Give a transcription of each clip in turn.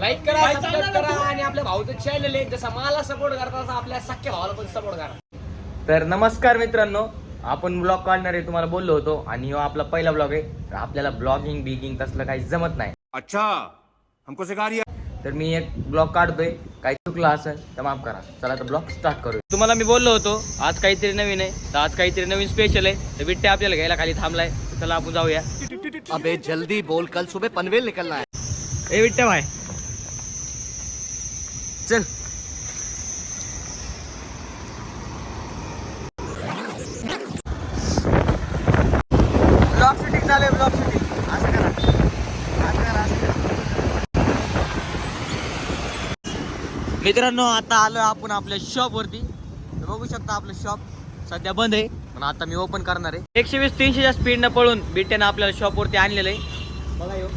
Like करा subscribe करा आणि आपल्या भाऊचं चॅनल आहे. जसं मला सपोर्ट करता तसं आपल्या सख्या भावाला पण सपोर्ट करा. तर नमस्कार मित्रांनो आपण ब्लॉग काढणार आहे तुम्हाला बोललो होतो. आणि आपला पहिला ब्लॉग आहे. तर आपल्याला ब्लॉगिंग बिगिंग तसलं काही जमत नाही. अच्छा हमको सिखा रिया तर मी एक ब्लॉग काढतोय. काही चुकलं असेल तर माफ करा. चला तर ब्लॉग स्टार्ट करूया. तुम्हाला मी बोललो होतो आज काहीतरी नवीन आहे. तर आज काहीतरी नवीन स्पेशल आहे. तर बिट्टे आपल्याला घ्यायला खाली थांबलाय. चला आपण जाऊया. अबे जल्दी बोल. कल सुबह पनवेल निकलना है. ए बिट्टे भाई. चल. ब्लॉग शूटिंग चालू आहे ब्लॉग शूटिंग असं करा. असं करा असं करा. मित्रांनो आता आलो आपण आपल्या शॉप वरती. तर बघू शकता आपलं शॉप सध्या बंद आहे पण आता मी ओपन करणार आहे. एकशे वीस तीनशेच्या स्पीडनं पळून बिट्यानं आपल्याला शॉप वरती आणलेलं आहे. बघा येऊ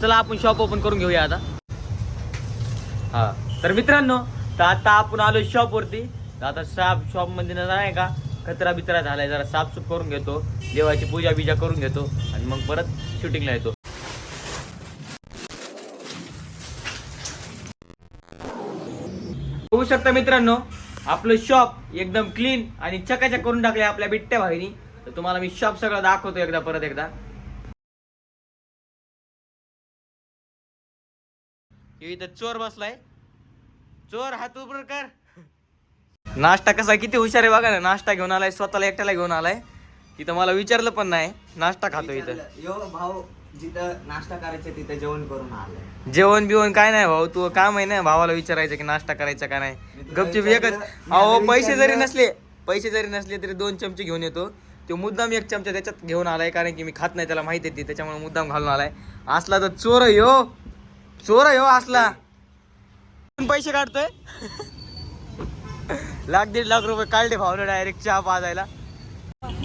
चला. आपण शॉप ओपन करून घेऊया आता. हा. तर मित्रांनो तर आता आपण आलो शॉप वरती. तर आता साप शॉपमध्ये नाही का कचरा बिचरा झालाय जरा साफसूफ करून घेतो. देवाची पूजा बिजा करून घेतो आणि मग परत शूटिंगला येतो. होऊ शकता मित्रांनो आपलं शॉप एकदम क्लीन आणि चकाचक करून टाकले आपल्या बिट्ट्या भाईनी. तर तुम्हाला मी शॉप सगळं दाखवतो एकदा परत एकदा. इथं चोर बसलाय. चोर हात उबर कर. नाश्ता कसा किती हुशार आहे बघा ना. नाश्ता घेऊन आलाय स्वतःला एकट्याला घेऊन आलाय. इथं मला विचारलं पण नाही. नाश्ता खातो इथं. यो भाऊ जिथं नाश्ता करायचं तिथं जेवण करून आलंय. जेवण बिवण काय नाही भाऊ. तू काम आहे ना भावाला विचारायचं की नाश्ता करायचा का नाही. गपचूप एकच अहो पैसे जरी नसले पैसे जरी नसले तरी दोन चमचे घेऊन येतो. तो मुद्दाम एक चमचा त्याच्यात घेऊन आलाय कारण की मी खात नाही त्याला माहिती आहे ती. त्याच्यामुळे मुद्दाम घालून आलाय. असला तर चोर आहे चोर आहे ह्यो असला. पैसे काढतोय? लाख दीड लाख रुपये काढले भाऊनं डायरेक्ट चहा पाजायला.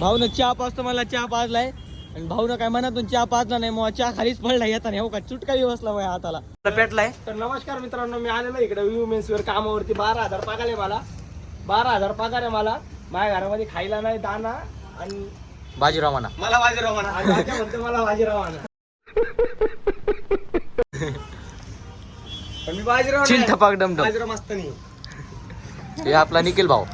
भाऊनं चहा पाजतो मला चहा पाजलाय. आणि भाऊनं काय मनातून चहा पाजला नाही मग चहा खालीच पडला येताना हो का? चुटका बसला माझ्या हाताला. पेटलाय? तर नमस्कार मित्रांनो मी आलेलो इकडे वुमेन्स वेअर कामावरती. बारा हजार पगार आहे मला. बारा हजार पगार आहे मला. माझ्या घरामध्ये खायला नाही दाना आणि बाजीराव म्हणा. मला बाजीराव म्हणा. म्हणतो मला बाजीराव म्हणा. पण मी बाजीराव चिल नाही. ठपाक डमडम बाजीराव मस्त नाही. हे आपला निखिल भाऊ.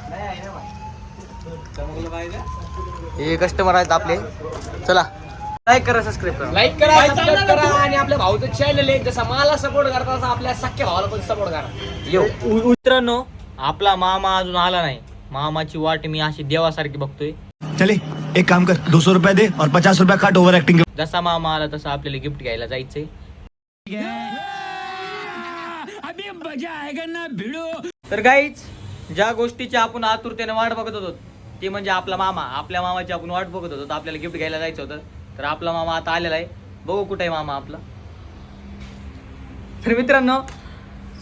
हे कस्टमर आहेत आपले. चला. लाईक करा सबस्क्राईब करा. लाईक करा सबस्क्राईब करा आणि आपल्या भाऊचं चॅनल आहे. जसं मला सपोर्ट करता तसं आपल्या सख्या भावाला पण सपोर्ट करा. यो मित्रांनो आपला मामा अजून आला नाही. मामाची वाट मी अशी देवासारखी बघतोय. चले एक काम कर. दो सौ रुपया दे और पचास रुपया काट ओवर एक्टिंग के जसा मामा आला तसं आपल्याला गिफ्ट घ्यायला जायचंय. तर काहीच ज्या गोष्टीची आपण आतुरतेने वाट बघत होतो ते म्हणजे आपला मामा. आपल्या मामाची आपण वाट बघत होतो. आपल्याला गिफ्ट घ्यायला जायचं होतं. तर आपला मामा आता आलेला आहे. बघू कुठे आहे मामा आपला. तर मित्रांनो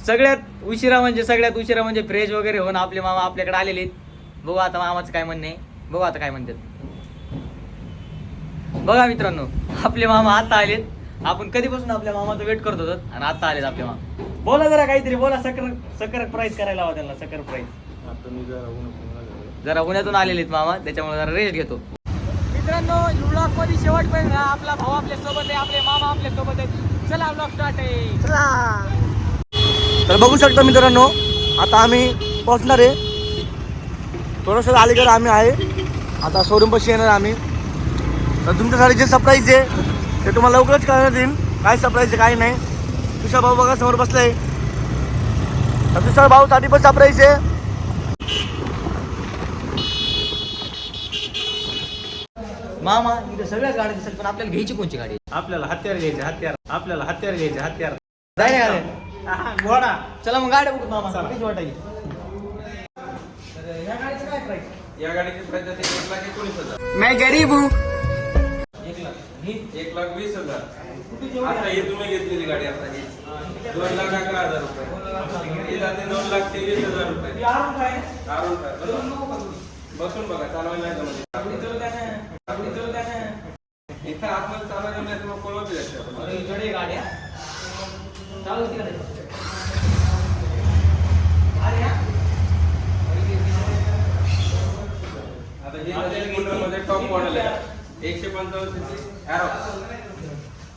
सगळ्यात उशिरा म्हणजे सगळ्यात उशिरा म्हणजे फ्रेश वगैरे होऊन आपले मामा आपल्याकडे आलेले आहेत. बघू आता मामाचं काय म्हणणं आहे. बघू आता काय म्हणतात. बघा मित्रांनो आपले मामा आता आलेत. आपण कधीपासून आपल्या मामाचं वेट करत होतो आणि आता आलेत आपले मामा. बोला जरा काहीतरी बोला सकर सकर प्राईस करायला हवा त्यांना सकर प्राईस जरा उन्हातून आलेले आहेत मामा त्याच्यामुळे जरा रेस्ट घेतो. मित्रांनो ब्लॉगमध्ये शेवटपर्यंत राहा. आपला भाऊ आपल्यासोबत आहे आपले मामा आपल्यासोबत आहेत. चला ब्लॉग स्टार्ट आहे. तर बघू शकता मित्रांनो आता आम्ही पोहोचणार आहे. थोडंसं अलीकडे आम्ही आहे. आता शोरूम पाशी येणार आम्ही. तर तुमच्यासाठी जे सरप्राईज आहे ते तुम्हाला लवकरच कळण्यात येईल. काय सरप्राईज आहे काय नाही. तुषार भाऊ बघा समोर बसलाय. तुषार भाऊसाठी पण सरप्राईज आहे. मामा इथे सगळ्याच गाड्या दिसतात पण आपल्याला घ्यायची कोणची गाडी? आपल्याला हत्यार घ्यायचे हत्यार. आपल्याला हत्यार घ्यायचे हत्यार. जाय ना गाड्या. घोडा. चला मग गाड्या बघू मामा कशी वाटायची? या गाडीची प्राइस जाते एक लाख एकोणीस हजार. मैं गरीब हूँ. एक लाख वीस हजार. आता ही तुम्ही घेतलेली गाडी आता ही. दोन लाख अकरा हजार रुपये. ही जाते दोन लाख तेवीस हजार रुपये. आरून काय? बसून- बघा चालवायला नाही जमत. इथं आतमध्ये चालवायला जास्त आपण. गाड्या. चालू आता ही मध्ये टॉप मॉडेल आहे. एकशे पंचावन्न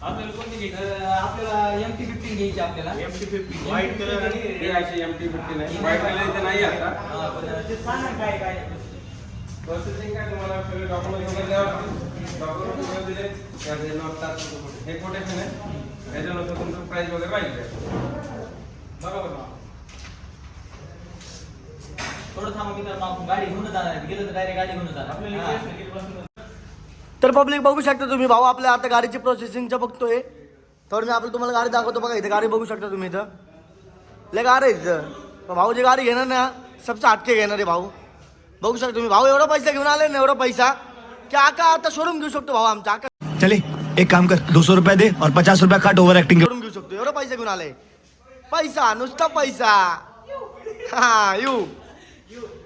आपल्याला कोणती घ्यायची? आपल्याला एम टी फिफ्टीन घ्यायची आपल्याला. M T fifty white colour आणि एम टी फिफ्टी नाही व्हाईट कलर इथे नाही आता. ते सांग काय काय प्रोसेसिंग काय तुम्हाला सगळे डॉक्युमेंट वगैरे द्यावं डॉक्युमेंट वगैरे दिले. त्याचे नोटतात हे कोटेशन आहे. याच्यानुसार तुमचं प्राईस वगैरे राहील बरोबर ना. थोडं थांबा मित्रांनो आपण गाडी घेऊन जाणार आहे. गेलं तर डायरेक्ट गाडी घेऊन जाणार. आपल्याला हा. इतिहास आहे, कितीपासून तर पब्लिक बघू शकता तुम्ही. भाऊ आपल्या आता गाडीची प्रोसेसिंगचं बघतोय. तर मी आपलं तुम्हाला गाडी दाखवतो बघा. इथे गाडी बघू शकता तुम्ही इथं. लय गाडी आहे इथं. भाऊ जी गाडी घेणार ना सबसे हटके घेणार आहे भाऊ. बघू शकता तुम्ही. भाऊ एवढा पैसा घेऊन आले ना एवढा पैसा की आका आता शोरूम घेऊ शकतो भाऊ आमचा. आका चले एक काम कर. दो सौ रुपया दे और पचास रुपया काट ओवर एक्टिंग शोरूम घेऊ शकतो. एवढा पैसा घेऊन आले. पैसा नुसता पैसा. हा यू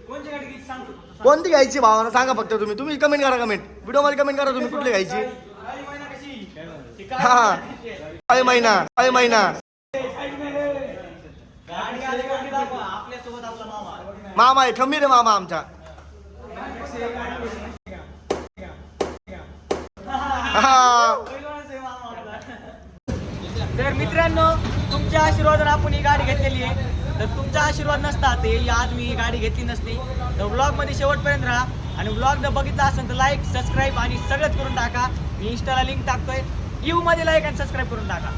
कोणची गाडी घ्यायची सांग तू. कोणती घ्यायची भावाना? सांगा फक्त तुम्ही. तुम्ही कमेंट करा कमेंट व्हिडिओमध्ये कमेंट करा तुम्ही कुठली घ्यायची? हा. काय महिना? काय महिना? मामा आहे खंबीर आहे मामा आमचा. हा. तर मित्रांनो तुमच्या आशीर्वादाने आपण ही गाडी घेतलेली आहे. तर तुमचा आशीर्वाद नसता ते आज मी ही गाडी घेतली नसती. तर ब्लॉगमध्ये शेवटपर्यंत राहा आणि ब्लॉग जर बघितला असेल तर लाईक सबस्क्राईब आणि सगळंच करून टाका. मी इंस्टाला लिंक टाकतोय. यू मध्ये लाईक आणि सबस्क्राईब करून टाका.